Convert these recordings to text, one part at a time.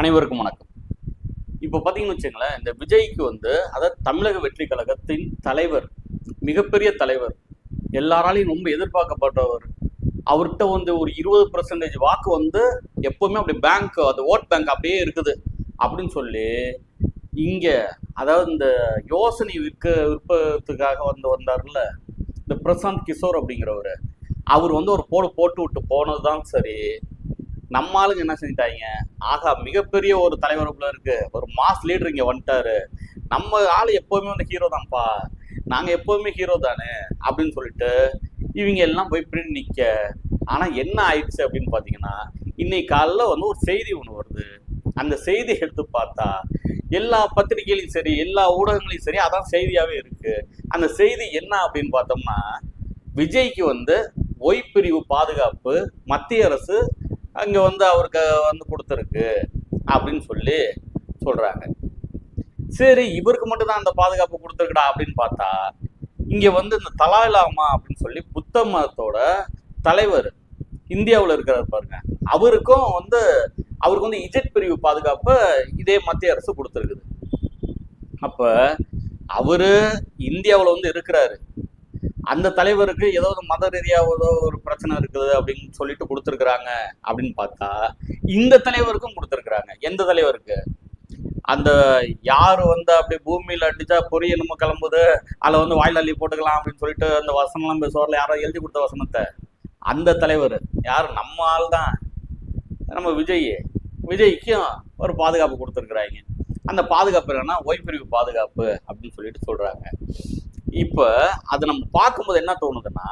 அனைவருக்கும் வணக்கம். இப்போ பார்த்தீங்கன்னு வச்சுங்களேன் இந்த விஜய்க்கு வந்து அதாவது தமிழக வெற்றி கழகத்தின் தலைவர் மிகப்பெரிய தலைவர் எல்லாராலையும் ரொம்ப எதிர்பார்க்கப்பட்டவர் அவர்கிட்ட வந்து ஒரு இருபது பர்சன்டேஜ் வாக்கு வந்து எப்பவுமே அப்படி பேங்க் அந்த ஓட் பேங்க் அப்படியே இருக்குது. அப்படின்னு சொல்லி இங்கே அதாவது இந்த யோசனை விற்க விற்பத்துக்காக வந்து வந்தார்ல இந்த பிரசாந்த் கிஷோர் அப்படிங்கிறவர் அவர் வந்து ஒரு போடு போட்டு விட்டு போனது தான் சரி. நம்ம ஆளுங்க என்ன செஞ்சிட்டாங்க? ஆகா மிகப்பெரிய ஒரு தலைவர் உள்ள இருக்கு. ஒரு மாஸ் லீடர் இங்க வந்துட்டாரு. நம்ம ஆளு எப்பவுமே வந்து ஹீரோ தான்ப்பா. நாங்க எப்பவுமே ஹீரோ தானே? அப்படின்னு சொல்லிட்டு இவங்க எல்லாம் போய் பிரிண்ட் நிக்க. ஆனா என்ன ஆயிடுச்சு அப்படின்னு பாத்தீங்கன்னா இன்னைக்கு காலைல வந்து ஒரு செய்தி ஒன்று வருது. அந்த செய்தி எடுத்து பார்த்தா எல்லா பத்திரிகையிலையும் சரி எல்லா ஊடகங்களையும் சரி அதான் செய்தியாவே இருக்கு. அந்த செய்தி என்ன அப்படின்னு பார்த்தோம்னா விஜய்க்கு வந்து ஒய் பிரிவு பாதுகாப்பு மத்திய அரசு அங்கே வந்து அவருக்கு வந்து கொடுத்துருக்கு அப்படின்னு சொல்லி சொல்கிறாங்க சரி இவருக்கு மட்டும் தான் அந்த பாதுகாப்பு கொடுத்துருக்குடா அப்படின்னு பார்த்தா இங்கே வந்து இந்த தலாய் லாமா அப்படின்னு சொல்லி புத்த மதத்தோட தலைவர் இந்தியாவில் இருக்கிறார் பாருங்க. அவருக்கும் வந்து அவருக்கு வந்து இஜெட் பிரிவு பாதுகாப்பு இதே மத்திய அரசு கொடுத்துருக்குது. அப்போ அவர் இந்தியாவில் வந்து இருக்கிறாரு. அந்த தலைவருக்கு ஏதோ ஒரு மத ரீதியாக ஏதோ ஒரு பிரச்சனை இருக்குது அப்படின்னு சொல்லிட்டு கொடுத்துருக்குறாங்க அப்படின்னு பார்த்தா இந்த தலைவருக்கும் கொடுத்துருக்குறாங்க. எந்த தலைவருக்கு? அந்த யாரு வந்து அப்படி பூமியில அடிச்சா பொரிய நம்ம கிளம்புது அதில் வந்து வாயில் அள்ளி போட்டுக்கலாம் அப்படின்னு சொல்லிட்டு அந்த வசனம்லாம் பேசுவார்ல யாரோ எழுதி கொடுத்த வசனத்தை. அந்த தலைவர் யார்? நம்ம ஆள் தான் நம்ம விஜய். விஜய்க்கும் ஒரு பாதுகாப்பு கொடுத்துருக்குறாங்க. அந்த பாதுகாப்பு என்னன்னா ஓய்பிரிவு பாதுகாப்பு அப்படின்னு சொல்லிட்டு சொல்றாங்க. இப்போ அதை நம்ம பார்க்கும்போது என்ன தோணுதுன்னா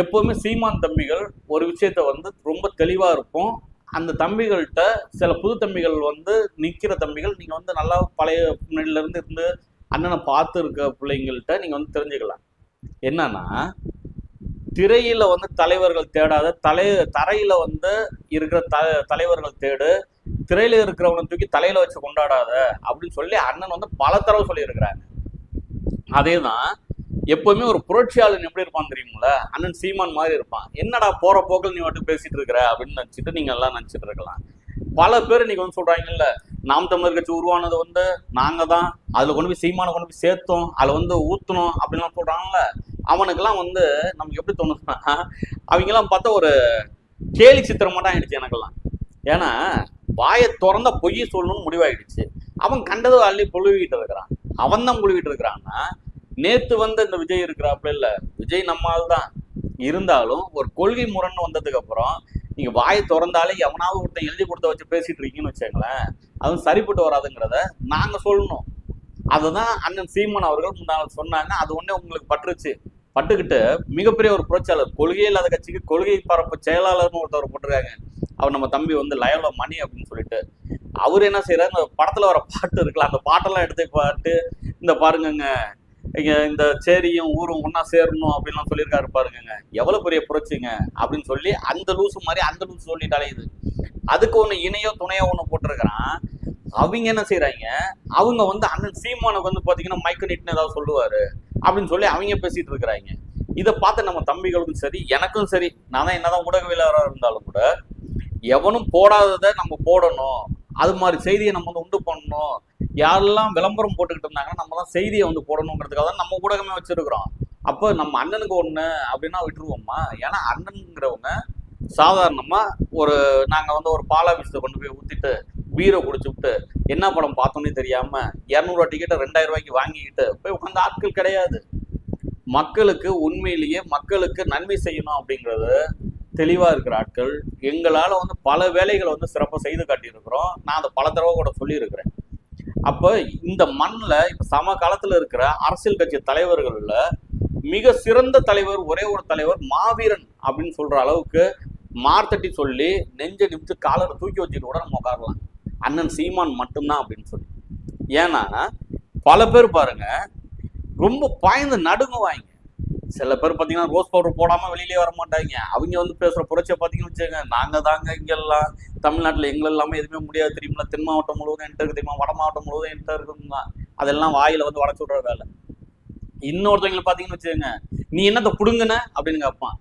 எப்போவுமே சீமான் தம்பிகள் ஒரு விஷயத்த வந்து ரொம்ப தெளிவாக இருக்கும். அந்த தம்பிகள்கிட்ட சில புது தம்பிகள் வந்து நிற்கிற தம்பிகள் நீங்கள் வந்து நல்லா பழைய முன்னாடில இருந்து அண்ணனை பார்த்து இருக்க பிள்ளைங்கள்ட்ட நீங்கள் வந்து தெரிஞ்சுக்கலாம். என்னன்னா திரையில் வந்து தலைவர்கள் தேடாத தலை தரையில் வந்து இருக்கிற த தலைவர்கள் தேடு திரையில் இருக்கிறவனை தூக்கி தலையில் வச்சு கொண்டாடாத அப்படின்னு சொல்லி அண்ணன் வந்து பல தடவை சொல்லியிருக்கிறாங்க அதே தான் எப்பவுமே ஒரு புரட்சியாளன் எப்படி இருப்பான் தெரியுங்கள அண்ணன் சீமான் மாதிரி இருப்பான். என்னடா போற போக்கில் நீ மட்டும் பேசிட்டு இருக்கிற? அப்படின்னு நினச்சிட்டு நீங்க எல்லாம் நினச்சிட்டு இருக்கலாம். பல பேர் இன்னைக்கு வந்து சொல்றாங்கல்ல நாம் தமிழர் கட்சி உருவானது வந்து நாங்க தான். அதுல கொண்டு போய் சீமானை கொண்டு போய் சேர்த்தோம். அதுல வந்து ஊத்தணும் அப்படின்லாம் சொல்றாங்கல்ல. அவனுக்கெல்லாம் வந்து நமக்கு எப்படி தோணுதுன்னா அவங்கெல்லாம் பார்த்தா ஒரு கேலி சித்திரம் மட்டும் ஆயிடுச்சு எனக்கெல்லாம். ஏன்னா வாயை திறந்த பொய் சொல்லணும்னு முடிவாயிடுச்சு. அவன் கண்டதை அள்ளி புழுவிட்டு இருக்கிறான். அவன் தான் புழுவிட்டு இருக்கிறான்னா நேத்து வந்து இந்த விஜய் இருக்கிறாப்புல இல்ல. விஜய் நம்மால் தான். இருந்தாலும் ஒரு கொள்கை முரண்னு வந்ததுக்கு அப்புறம் நீங்க வாயை திறந்தாலே எவனாவது ஒருத்தன் எழுதி கொடுத்த வச்சு பேசிட்டு இருக்கீங்கன்னு வச்சுங்களேன் அதுவும் சரிப்பட்டு வராதுங்கிறத நாங்க சொல்லணும். அதுதான் அண்ணன் சீமன் அவர்கள் முன்னாள் சொன்னாங்க. அது ஒண்ணே உங்களுக்கு பட்டுருச்சு. பட்டுக்கிட்டு மிகப்பெரிய ஒரு புரட்சியாளர் கொள்கை இல்லாத கட்சிக்கு கொள்கை பரப்பு செயலாளர்னு ஒருத்தவர் போட்டிருக்காங்க. அவர் நம்ம தம்பி வந்து லயல மணி அப்படின்னு சொல்லிட்டு. அவர் என்ன செய்யறாரு இந்த படத்துல வர பாட்டு இருக்குல்ல அந்த பாட்டெல்லாம் எடுத்து பாட்டு இந்த பாருங்கங்க இங்கே இந்த சேரியும் ஊரும் ஒன்றா சேரணும் அப்படின்லாம் சொல்லியிருக்காரு பாருங்க எவ்வளவு பெரிய புரட்சிங்க அப்படின்னு சொல்லி அந்த லூசு மாதிரி அந்த லூசு சொல்லிட்டாலே இது அதுக்கு ஒண்ணு இணையோ துணையோ ஒண்ணு போட்டிருக்கிறான். அவங்க என்ன செய்யறாங்க அவங்க வந்து அண்ணன் சீமானுக்கு வந்து பாத்தீங்கன்னா மைக்கு நீட்னு ஏதாவது சொல்லுவாரு அப்படின்னு சொல்லி அவங்க பேசிட்டு இருக்கிறாங்க. இதை பார்த்து நம்ம தம்பிகளுக்கும் சரி எனக்கும் சரி நான் தான் என்னதான் ஊடகவியலாளராக இருந்தாலும் கூட எவனும் போடாததை நம்ம போடணும். அது மாதிரி செய்தியை நம்ம வந்து உண்டு பண்ணணும். யாரெல்லாம் விளம்பரம் போட்டுக்கிட்டு இருந்தாங்கன்னா நம்ம தான் செய்தியை வந்து போடணுங்கிறதுக்காக தான் நம்ம ஊடகமே வச்சிருக்கிறோம். அப்போ நம்ம அண்ணனுக்கு ஒன்று அப்படின்னா விட்டுருவோமா ஏன்னா அண்ணனுங்கிறவங்க சாதாரணமாக ஒரு நாங்கள் வந்து ஒரு பாலாபிஸ்ல கொண்டு போய் ஊத்திட்டு பீரை குடிச்சுட்டு என்ன படம் பார்த்தோன்னே தெரியாமல் இரநூறுவா டிக்கெட்டை ரெண்டாயிரம் ரூபாய்க்கு வாங்கிக்கிட்டு போய் உட்காந்து ஆட்கள் கிடையாது. மக்களுக்கு உண்மையிலேயே மக்களுக்கு நன்மை செய்யணும் அப்படிங்கிறது தெளிவாக இருக்கிற ஆட்கள். எங்களால் வந்து பல வேலைகளை வந்து சிறப்பாக செய்து காட்டியிருக்கிறோம். நான் அதை பல தடவை கூட சொல்லியிருக்கிறேன். அப்போ இந்த மண்ணில் இப்போ சம காலத்தில் இருக்கிற அரசியல் கட்சி தலைவர்களில் மிக சிறந்த தலைவர் ஒரே ஒரு தலைவர் மாவீரன் அப்படின்னு சொல்கிற அளவுக்கு மார்த்தட்டி சொல்லி நெஞ்ச நிமித்து காலரை தூக்கி வச்சுட்டு கூட நம்ம உட்காரலாம். அண்ணன் சீமான் மட்டும்தான் அப்படின்னு சொல்லி. ஏன்னா பல பேர் பாருங்க ரொம்ப பாய்ந்து நடுங்குவாங்க. சில பேர் பார்த்தீங்கன்னா ரோஸ் பவுடர் போடாமல் வெளியிலே வர மாட்டாங்க. அவங்க வந்து பேசுகிற புரட்சியை பார்த்தீங்கன்னு வச்சுக்கோங்க நாங்கள் தாங்க இங்கெல்லாம் தமிழ்நாட்டில் எங்களை எல்லாமே எதுவுமே முடியாது தெரியுமா தென் மாவட்டம் முழுவதும் என்கிட்ட தெரியுமா? வட மாவட்டம் முழுவதும் என்கிட்ட இருக்குங்க அதெல்லாம் வாயில் வந்து வடச்சு விடுற வேலை. இன்னொருத்தவங்களை பார்த்தீங்கன்னு வச்சுக்கோங்க நீ என்னத்தை புடுங்குன? அப்படின்னு கேட்பான்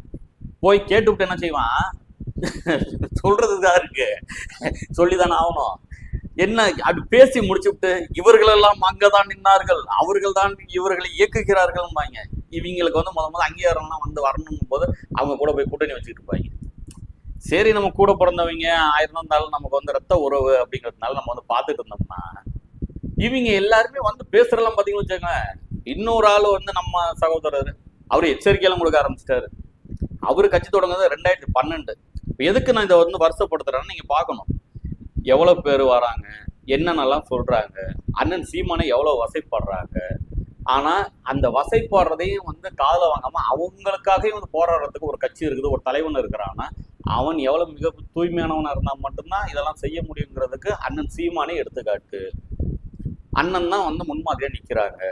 போய் கேட்டுவிட்டு என்ன செய்வான்? சொல்றதுக்காக இருக்கு. சொல்லிதானே ஆகணும். என்ன அப்படி பேசி முடிச்சுட்டு இவர்களெல்லாம் அங்கதான் நின்னார்கள். அவர்கள் தான் இவர்களை இயக்குகிறார்கள் இவங்களுக்கு வந்து முத முத அங்கீகாரம்லாம் வந்து வரணும் போது அவங்க கூட போய் கூட்டணி வச்சுக்கிட்டு இருப்பாங்க. சரி நம்ம கூட பிறந்தவங்க ஆயிரம் இருந்தாலும் நமக்கு வந்து ரத்த உறவு அப்படிங்கிறதுனால நம்ம வந்து பார்த்துட்டு இருந்தோம்னா இவங்க எல்லாருமே வந்து பேசுறதெல்லாம் பார்த்தீங்கன்னு வச்சுக்கோங்க இன்னொரு ஆள் வந்து நம்ம சகோதரர் அவர் எச்சரிக்கையெல்லாம் கொடுக்க ஆரம்பிச்சிட்டாரு. அவர் கட்சி தொடங்குறது ரெண்டாயிரத்தி பன்னெண்டு. இப்போ எதுக்கு நான் இதை வந்து வருஷப்படுத்துறேன்னு நீங்க பார்க்கணும். எவ்வளோ பேர் வராங்க என்னென்னலாம் சொல்றாங்க அண்ணன் சீமானை எவ்வளோ வசைப்படுறாங்க ஆனா அந்த வசை போடுறதையும் வந்து காதல வாங்காம அவங்களுக்காகவே வந்து போராடுறதுக்கு ஒரு கட்சி இருக்குது ஒரு தலைவன் இருக்கிறான்னா அவன் எவ்வளவு மிக தூய்மையானவனா இருந்தா மட்டும்தான் இதெல்லாம் செய்ய முடியுங்கிறதுக்கு அண்ணன் சீமானே எடுத்துக்காட்டு. அண்ணன் தான் வந்து முன்மாதிரியா நிக்கிறாங்க.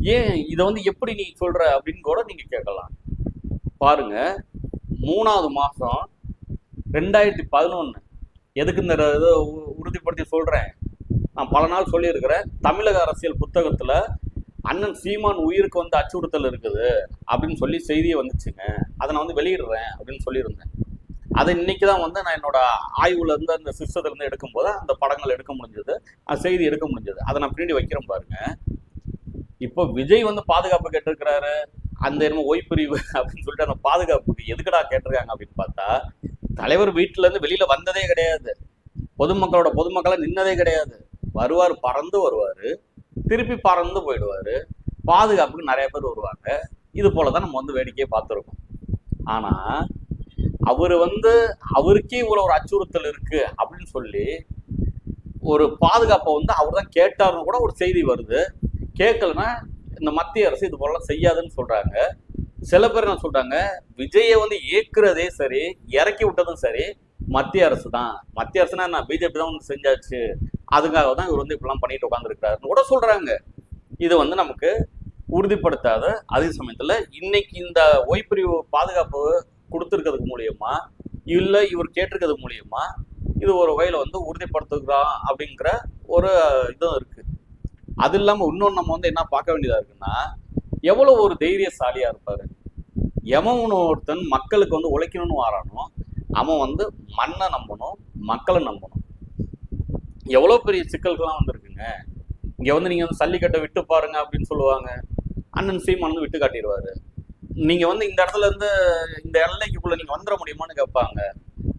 ஏன் இதை வந்து எப்படி நீ சொல்ற அப்படின்னு கூட நீங்க கேட்கலாம். பாருங்க மூணாவது மாசம் ரெண்டாயிரத்தி பதினொன்னு. எதுக்கு இந்த இதை உ- உறுதிப்படுத்தி சொல்றேன்? நான் பல நாள் சொல்லியிருக்கிறேன். தமிழக அரசியல் புத்தகத்தில் அண்ணன் சீமான் உயிருக்கு வந்து அச்சுறுத்தல் இருக்குது அப்படின்னு சொல்லி செய்தியே வந்துச்சுங்க. அதை நான் வந்து வெளியிடுறேன் அப்படின்னு சொல்லியிருந்தேன். அதை இன்னைக்கு தான் வந்து நான் என்னோட ஆய்வுல இருந்து அந்த சிஸ்டத்துல இருந்து எடுக்கும்போது அந்த படங்கள் எடுக்க முடிஞ்சது. அந்த செய்தி எடுக்க முடிஞ்சது. அதை நான் பின்னாடி வைக்கிறேன் பாருங்க. இப்போ விஜய் வந்து பாதுகாப்பு கேட்டிருக்கிறாரு. அந்த என்னமோ ஓய்பிரிவு அப்படின்னு சொல்லிட்டு அந்த பாதுகாப்புக்கு எதுக்குடா கேட்டிருக்காங்க அப்படின்னு பார்த்தா தலைவர் வீட்டுல இருந்து வெளியில வந்ததே கிடையாது. பொதுமக்களோட பொதுமக்களாக நின்னதே கிடையாது. வருவார் பறந்து வருவார் திருப்பி பறந்து போயிடுவார். பாதுகாப்புக்கு நிறைய பேர் வருவாங்க. இது போலதான் நம்ம வந்து வேடிக்கையை பார்த்துருக்கோம். ஆனால் அவர் வந்து அவருக்கே இவ்வளோ ஒரு அச்சுறுத்தல் இருக்கு அப்படின்னு சொல்லி ஒரு பாதுகாப்பை வந்து அவர் தான் கேட்டாருன்னு கூட ஒரு செய்தி வருது. கேட்கலன்னா இந்த மத்திய அரசு இது போலலாம் செய்யாதுன்னு சொல்கிறாங்க சில பேர் என்ன சொல்கிறாங்க விஜயை வந்து ஏற்கிறதே சரி இறக்கி விட்டதும் சரி மத்திய அரசு தான் மத்திய அரசுனா என்ன? பிஜேபி தான் ஒன்று செஞ்சாச்சு. அதுக்காக தான் இவர் வந்து இப்படிலாம் பண்ணிட்டு உட்காந்துருக்காருன்னு கூட சொல்றாங்க. இது வந்து நமக்கு உறுதிப்படுத்தாத அதே சமயத்தில் இன்னைக்கு இந்த ஓய்பிரிவு பாதுகாப்பு கொடுத்துருக்கிறது மூலியமா இல்லை இவர் கேட்டிருக்கிறது மூலியமா இது ஒரு வகையில் வந்து உறுதிப்படுத்துகிறான் அப்படிங்கிற ஒரு இதுவும் இருக்கு. அது இல்லாமல் இன்னொன்று நம்ம வந்து என்ன பார்க்க வேண்டியதாக இருக்குன்னா எவ்வளோ ஒரு தைரியசாலியாக இருப்பார். எவன் ஒருத்தன் மக்களுக்கு வந்து உழைக்கணும்னு வாரானோ அவன் வந்து மண்ணை நம்பணும் மக்களை நம்பணும். எவ்வளோ பெரிய சிக்கல்கள்லாம் வந்திருக்குங்க? இங்கே வந்து நீங்கள் வந்து சல்லிக்கட்டை விட்டு பாருங்க அப்படின்னு சொல்லுவாங்க. அண்ணன் சீமான் வந்து விட்டு காட்டிடுவாரு. நீங்கள் வந்து இந்த இடத்துல இருந்து இந்த எல்லைக்குள்ளே நீங்கள் வந்துட முடியுமான்னு கேட்பாங்க.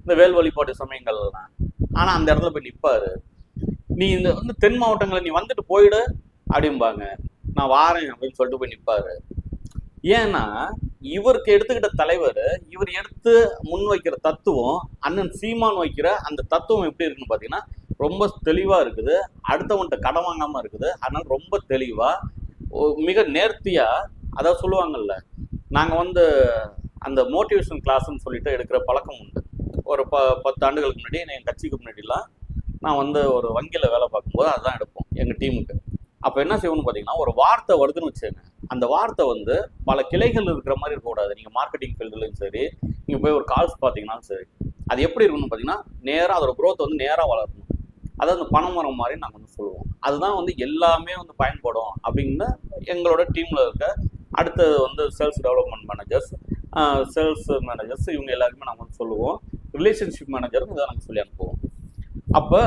இந்த வேல் வழிபாட்டு சமயங்கள்லாம். ஆனால் அந்த இடத்துல போய் நிற்பாரு நீ இந்த வந்து தென் மாவட்டங்களை நீ வந்துட்டு போயிடு அப்படிம்பாங்க. நான் வாரேன் அப்படின்னு சொல்லிட்டு போய் நிற்பாரு ஏன்னா இவருக்கு எடுத்துக்கிட்ட தலைவர் இவர் எடுத்து முன் வைக்கிற தத்துவம் அண்ணன் சீமான் வைக்கிற அந்த தத்துவம் எப்படி இருக்குன்னு பார்த்தீங்கன்னா ரொம்ப தெளிவாக இருக்குது. அடுத்தவன்கிட்ட கடன் வாங்காமல் இருக்குது. அதனால் ரொம்ப தெளிவாக மிக நேர்த்தியாக அதாவது சொல்லுவாங்கல்ல நாங்கள் வந்து அந்த மோட்டிவேஷன் கிளாஸ்ன்னு சொல்லிட்டு எடுக்கிற பழக்கம் உண்டு. ஒரு ப பத்து ஆண்டுகளுக்கு முன்னாடி என் கட்சிக்கு முன்னாடிலாம் நான் வந்து ஒரு வங்கியில் வேலை பார்க்கும்போது அதுதான் எடுப்போம் எங்கள் டீமுக்கு. அப்போ என்ன செய்வோம்னு பார்த்தீங்கன்னா ஒரு வார்த்தை வருதுன்னு வச்சுக்கோங்க. அந்த வார்த்தை வந்து பல கிளைகள் இருக்கிற மாதிரி இருக்கக்கூடாது நீங்கள் மார்க்கெட்டிங் ஃபீல்டுலையும் சரி நீங்கள் போய் ஒரு கால்ஸ் பார்த்தீங்கன்னாலும் சரி. அது எப்படி இருக்கணும்னு பார்த்தீங்கன்னா நேராக அதோட க்ரோத் வந்து நேராக வளரணும். அதை அந்த பனைமரம் மாதிரி நாங்கள் வந்து சொல்லுவோம். அதுதான் வந்து எல்லாமே வந்து பயன்படும் அப்படின்னு எங்களோட டீமில் இருக்க அடுத்தது வந்து sales development managers sales managers இவங்க எல்லாருக்குமே நாங்கள் வந்து சொல்லுவோம். ரிலேஷன்ஷிப் மேனேஜரும் இதை நாங்கள் சொல்லி அனுப்புவோம். அப்போ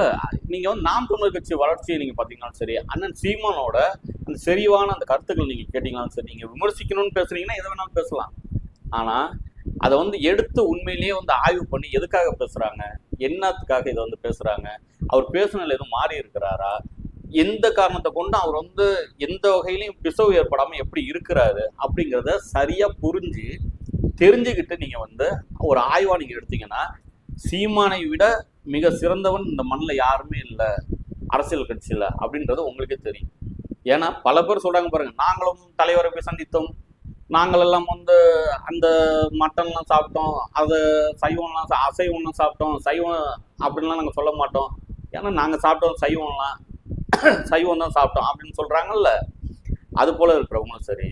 நீங்கள் வந்து நாம் தமிழர் கட்சி வளர்ச்சியை நீங்கள் பார்த்தீங்கன்னாலும் சரி அண்ணன் சீமானோட அந்த செறிவான அந்த கருத்துக்கள் நீங்கள் கேட்டிங்கனாலும் சரி நீங்கள் விமர்சிக்கணும்னு பேசுறீங்கன்னா எதை வேணாலும் பேசலாம். ஆனால் அதை வந்து எடுத்து உண்மையிலேயே வந்து ஆய்வு பண்ணி எதுக்காக பேசுகிறாங்க என்னத்துக்காக இதை வந்து பேசுறாங்க? அவர் பேசுனதுல எதுவும் மாறி இருக்கிறாரா? எந்த காரணத்தை கொண்டு அவர் வந்து எந்த வகையிலையும் பிசவு ஏற்படாம எப்படி இருக்கிறாரு அப்படிங்கிறத சரியா புரிஞ்சு தெரிஞ்சுக்கிட்டு நீங்க வந்து ஒரு ஆய்வா நீங்க எடுத்தீங்கன்னா சீமானை விட மிக சிறந்தவன் இந்த மண்ணில் யாருமே இல்லை அரசியல் கட்சியில் அப்படின்றது உங்களுக்கே தெரியும். ஏன்னா பல பேர் சொல்றாங்க பாருங்க நாங்களும் தலைவரை போய் சந்தித்தோம் நாங்கள் எல்லாம் வந்து அந்த மட்டன்லாம் சாப்பிட்டோம். அது சைவம்லாம் சா- அசைவம்லாம் சாப்பிட்டோம். சைவம் அப்படின்லாம் நாங்கள் சொல்ல மாட்டோம். ஏன்னா நாங்கள் சாப்பிட்டோம் சைவம்லாம். சைவம் தான் சாப்பிட்டோம் அப்படின்னு சொல்கிறாங்கல்ல அது போல் இருக்கிறவங்களும் சரி.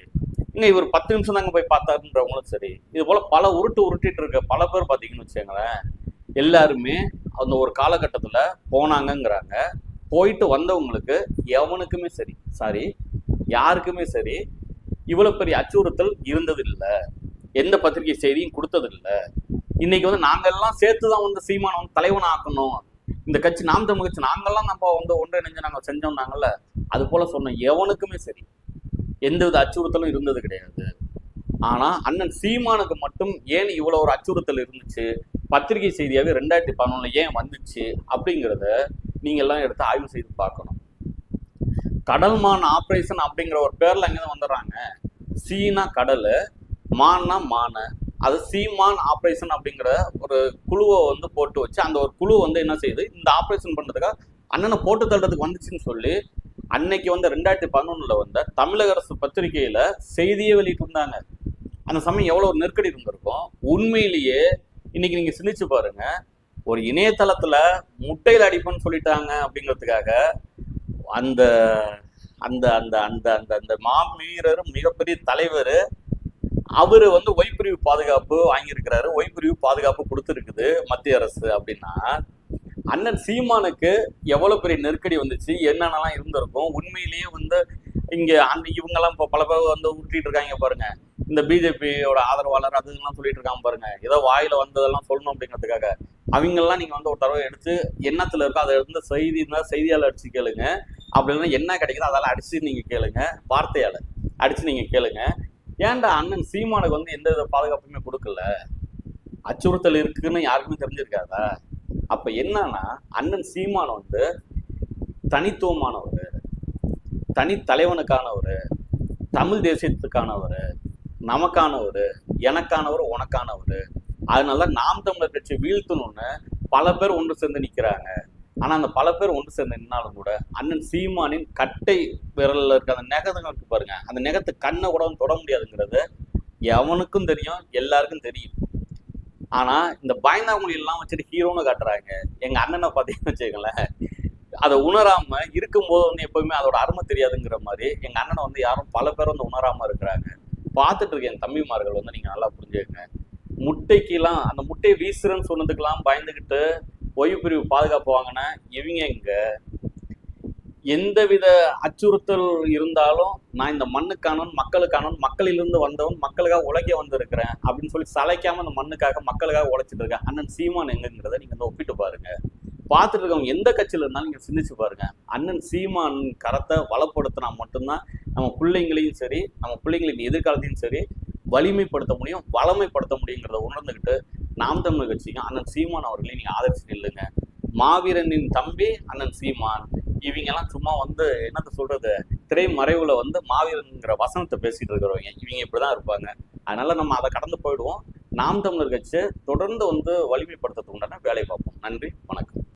இங்கே இவர் பத்து நிமிஷம் தாங்க போய் பார்த்தாருன்றவங்களும் சரி. இது போல் பல உருட்டு உருட்டிட்டு இருக்க பல பேர் பார்த்தீங்கன்னு வச்சுக்கோங்களேன். எல்லாருமே அந்த ஒரு காலகட்டத்தில் போனாங்கங்கிறாங்க. போயிட்டு வந்தவங்களுக்கு எவனுக்குமே சரி. சாரி யாருக்குமே சரி. இவ்வளவு பெரிய அச்சுறுத்தல் இருந்ததில்லை. எந்த பத்திரிகை செய்தியும் கொடுத்ததில்லை. இன்னைக்கு வந்து நாங்க எல்லாம் சேர்த்து தான் வந்து சீமானை வந்து தலைவன் ஆக்கணும் இந்த கட்சி நாம் தமிழ் கட்சி நம்ம வந்து ஒன்றிணைஞ்சு செஞ்சோம் நாங்கள அது போல சொன்ன எவனுக்குமே சரி. எந்த வித அச்சுறுத்தலும் இருந்தது கிடையாது. ஆனா அண்ணன் சீமானுக்கு மட்டும் ஏன் இவ்வளவு ஒரு அச்சுறுத்தல் இருந்துச்சு? பத்திரிகை செய்தியாவே ரெண்டாயிரத்தி பதினொன்னுல ஏன் வந்துச்சு? அப்படிங்கிறத நீங்க எல்லாம் எடுத்து ஆய்வு செய்து பார்க்கணும். கடல்மான் ஆப்ரேஷன் அப்படிங்கிற ஒரு பேர்ல அங்கேருந்து வந்துடுறாங்க. சீனா கடல் மான்னா மான. அது சீமான் ஆப்ரேஷன் அப்படிங்கிற ஒரு குழுவை வந்து போட்டு வச்சு அந்த ஒரு குழு வந்து என்ன செய்யுது? இந்த ஆப்ரேஷன் பண்றதுக்காக அண்ணனை போட்டு தள்ளுறதுக்கு வந்துச்சுன்னு சொல்லி அன்னைக்கு வந்து ரெண்டாயிரத்தி பதினொன்னுல வந்த தமிழக அரசு பத்திரிகையில செய்தியே வெளியிட்டிருந்தாங்க. அந்த சமயம் எவ்வளோ ஒரு நெருக்கடி இருந்திருக்கும்? உண்மையிலேயே இன்னைக்கு நீங்க சிந்திச்சு பாருங்க. ஒரு இணையதளத்துல முட்டையில் அடிப்புன்னு சொல்லிட்டாங்க அப்படிங்கிறதுக்காக அந்த அந்த அந்த அந்த அந்த அந்த மாமீரர் மிகப்பெரிய தலைவர். அவர் வந்து ஒய்பிரிவு பாதுகாப்பு வாங்கியிருக்கிறாரு. ஒய்பிரிவு பாதுகாப்பு கொடுத்துருக்குது மத்திய அரசு அப்படின்னா. அண்ணன் சீமானுக்கு எவ்வளோ பெரிய நெருக்கடி வந்துச்சு? என்னென்னலாம் இருந்திருக்கும்? உண்மையிலேயே வந்து இங்கே அந்த இவங்கெல்லாம் இப்போ பல பேர் வந்து உருட்டிட்டு இருக்காங்க பாருங்க. இந்த பிஜேபியோட ஆதரவாளர் அதுங்கெல்லாம் சொல்லிட்டு இருக்காங்க பாருங்க. ஏதோ வாயில வந்ததெல்லாம் சொல்லணும் அப்படிங்கிறதுக்காக. அவங்கெல்லாம் நீங்கள் வந்து ஒரு தடவை எடுத்து என்னத்தில் இருக்கோ அதை இருந்து செய்தி இருந்தால் செய்தியாளர் அடிச்சு கேளுங்க. அப்படி இல்லைன்னா என்ன கிடைக்குதோ அதெல்லாம் அடிச்சு நீங்க கேளுங்க வார்த்தையால அடிச்சு நீங்க கேளுங்க. ஏன்டா அண்ணன் சீமானுக்கு வந்து எந்த வித பாதுகாப்புமே கொடுக்கல? அச்சுறுத்தல் இருக்குன்னு யாருக்குமே தெரிஞ்சிருக்காதா? அப்ப என்னன்னா அண்ணன் சீமான் வந்து தனித்துவமானவர் தனித்தலைவனுக்கானவர் தமிழ் தேசியத்துக்கானவர் நமக்கானவர் எனக்கானவர் உனக்கானவர். அதனால நாம் தமிழர் கட்சி வீழ்த்தணும்னு பல பேர் ஒன்று சேர்ந்து நிற்கிறாங்க ஆனால் அந்த பல பேர் ஒன்று சேர்ந்து நின்னாலும் கூட அண்ணன் சீமானின் கட்டை விரலில் இருக்க அந்த நெகத்தை இருக்கு பாருங்க. அந்த நெகத்தை கண்ணை கூட தொட முடியாதுங்கிறது எவனுக்கும் தெரியும் எல்லாருக்கும் தெரியும். ஆனால் இந்த பயந்தாங்குழி எல்லாம் வச்சுட்டு ஹீரோன்னு காட்டுறாங்க. எங்கள் அண்ணனை பார்த்தீங்கன்னு வச்சுக்கங்களேன். அதை உணராம இருக்கும்போது வந்து எப்பவுமே அதோட அருமை தெரியாதுங்கிற மாதிரி எங்க அண்ணனை வந்து யாரும் பல பேர் வந்து உணராம இருக்கிறாங்க. பார்த்துட்டு இருக்க என் தம்பிமார்கள் வந்து நீங்க நல்லா புரிஞ்சுக்கங்க. முட்டைக்கெல்லாம் அந்த முட்டையை வீசுறேன்னு சொன்னதுக்கெல்லாம் பயந்துக்கிட்டு ஓய்வு பிரிவு பாதுகாப்பு வாங்கினேன் இவங்க எங்க? எந்தவித அச்சுறுத்தல் இருந்தாலும் நான் இந்த மண்ணுக்கானவன் மக்களுக்கானவன் மக்களிலிருந்து வந்தவன் மக்களுக்காக உழைக்க வந்திருக்கிறேன் அப்படின்னு சொல்லி சளைக்காம இந்த மண்ணுக்காக மக்களுக்காக உழைச்சிட்டு இருக்கேன் அண்ணன் சீமான் எங்கங்கிறத நீங்க வந்து ஒப்பிட்டு பாருங்க. பார்த்துட்டு இருக்கவங்க எந்த கட்சியில் இருந்தாலும் நீங்க சிந்திச்சு பாருங்க. அண்ணன் சீமான் கரத்தை வளப்படுத்தினா மட்டும்தான் நம்ம பிள்ளைங்களையும் சரி நம்ம பிள்ளைங்களின் எதிர்காலத்தையும் சரி வலிமைப்படுத்த முடியும் வளமைப்படுத்த முடியுங்கிறத உணர்ந்துக்கிட்டு நாம் தமிழர் கட்சிக்கும் அண்ணன் சீமான் அவர்களையும் நீங்க ஆதரிச்சு நில்லுங்க மாவீரனின் தம்பி அண்ணன் சீமான் இவங்க எல்லாம் சும்மா வந்து என்னத்த சொல்றது திரைமறைவுல வந்து மாவீரன்ங்கிற வசனத்தை பேசிட்டு இருக்கிறவங்க. இவங்க இப்படிதான் இருப்பாங்க. அதனால நம்ம அதை கடந்து போயிடுவோம். நாம் தமிழர் கட்சியை தொடர்ந்து வந்து வலிமைப்படுத்துறதுக்கு உண்டான வேலை பார்ப்போம். நன்றி வணக்கம்.